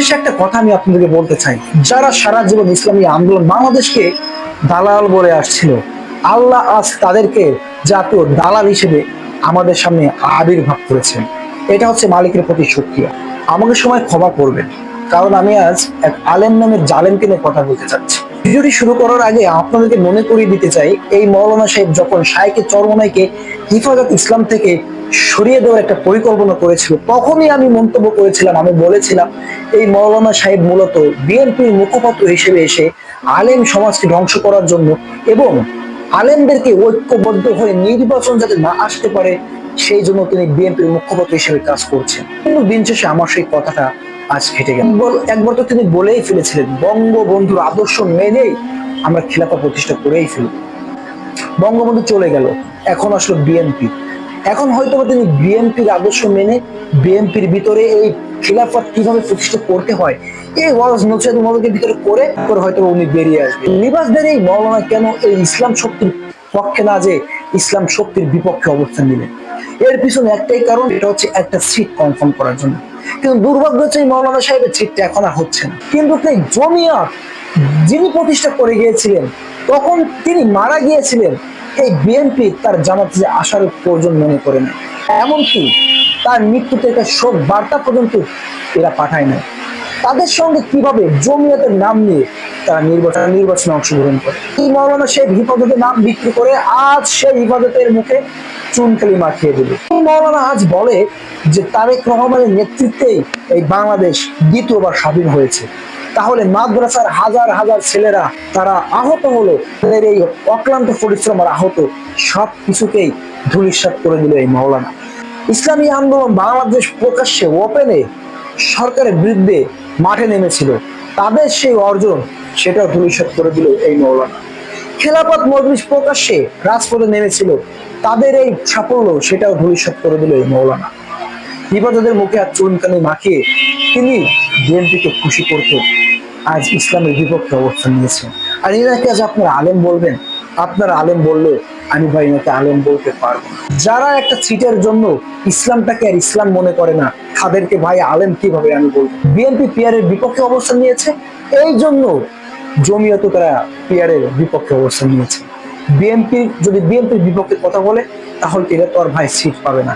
শেষে একটা কথা আমি আপনাদেরকে বলতে চাই। যারা সারা জীবন ইসলামী আন্দোলন বাংলাদেশকে দালাল বলে আসছিল, আল্লাহ আজ তাদেরকে জাতীয় দালাল হিসেবে আমাদের সামনে আবির্ভাব করেছেন। এটা হচ্ছে মালিকের প্রতি সুক্রিয়া। আমাকে সময় ক্ষমা করবেন, কারণ আমি আজ এক আলেম নামের জালেমকে নিয়ে কথা বলতে চাচ্ছি। ভিডিওটি শুরু করার আগে আপনাদেরকে মনে করিয়ে দিতে চাই, এই মৌলানা সাহেব যখন শাইকে চরমনাইকে হিফাজত ইসলাম থেকে সরিয়ে দেওয়ার একটা পরিকল্পনা করেছিল। তখনই আমি মন্তব্য করেছিলাম, আমি বলেছিলাম, এই মৌলানা সাহেব মূলত বিএনপির মুখপাত্র হিসেবে এসে আলেম সমাজকে ধ্বংস করার জন্য এবং আলেমদেরকে ঐক্যবদ্ধ হয়ে নির্বাচন যাতে না আসতে পারে, সেই জন্য তিনি বিএনপির মুখপাত্র হিসেবে কাজ করছেন। কিন্তু দিন শেষে আমার সেই কথাটা আজ খেটে গেল। একবার তো তিনি বলেই ফেলেছিলেন, বঙ্গবন্ধুর আদর্শ মেনেই আমরা খিলাফা প্রতিষ্ঠা করেই ফেলব। বঙ্গবন্ধু চলে গেল, এখন আসলো বিএনপি। এখন হয়তো তিনি বিএনপির আদর্শ মেনে বিএনপির ভিতরে এই খিলাফত কীভাবে প্রতিষ্ঠা করতে হয়, এই ওয়াজ নসিহত মদকের ভিতরে করে করে হয়তো উনি বেরিয়ে আসবে লিবাসদের এই মৌলানা কেন এই ইসলাম শক্তির পক্ষে না যে ইসলাম শক্তির বিপক্ষে অবস্থান নিলেন? এর পিছনে একটাই কারণ, এটা হচ্ছে একটা সিট কনফার্ম করার জন্য। কিন্তু দুর্ভাগ্য হচ্ছে এই মৌলানা সাহেবের সিটটা এখন আর হচ্ছে না। কিন্তু এই জমিয়ত যিনি প্রতিষ্ঠা করে গিয়েছিলেন, তখন তিনি মারা গিয়েছিলেন। এই বিএনপি তার জামাতে আসার প্রয়োজন মনে করে না। এমনকি তার মৃত্যুতে একটা শোক বার্তা পর্যন্ত এরা পাঠায় না তাদের সঙ্গে কীভাবে জমিয়তের নাম নিয়ে তারা নির্বাচন নির্বাচনে অংশগ্রহণ করে? এই মৌলানা সেই হিফাজতের নাম বিক্রি করে আজ সেই হিফাজতের মুখে চুনকালি মাখিয়ে দিল? এই মৌলানা আজ বলে যে তারেক রহমানের নেতৃত্বেই এই বাংলাদেশ দ্বিতীয়বার স্বাধীন হয়েছে? তাহলে মাদ্রাসার হাজার হাজার ছেলেরা, তারা আহত হলো। তাদের এই অক্লান্ত পরিশ্রম আর আহত সব কিছুকেই ধুলিসাৎ করে দিল এই মৌলানা ইসলামী আন্দোলন বাংলাদেশ প্রকাশ্যে ওপেনে সরকারের বিরুদ্ধে মাঠে নেমেছিল। তাদের সেই অর্জন সেটাও ধুলিসাৎ করে দিল এই মৌলানা। খেলাপথ মজলিস প্রকাশ্যে রাজপথে নেমেছিল। তাদের এই সাফল্য সেটাও ধুলিসাৎ করে দিল এই মৌলানা। বিপদের মুখে আর চুনকানি মাখিয়ে তিনি বিএনপিকে খুশি করতে আজ ইসলামের বিপক্ষে অবস্থান নিয়েছেন। আর এনাকে আজ আপনার আলেম বলবেন, আপনার আলেম বললে আমি ভাই এনাকে আলেম বলতে পারব যারা একটা ছিটের জন্য ইসলামটাকে আর ইসলাম মনে করে না, তাদেরকে ভাই আলেম কীভাবে আমি বলব? বিএনপি পিয়ারের বিপক্ষে অবস্থান নিয়েছে, এই জন্য জমিয়ত তারা পিয়ারের বিপক্ষে অবস্থান নিয়েছে। বিএনপি, যদি বিএনপির বিপক্ষে কথা বলে, তাহলে এরা তো আর ভাই সিট পাবে না।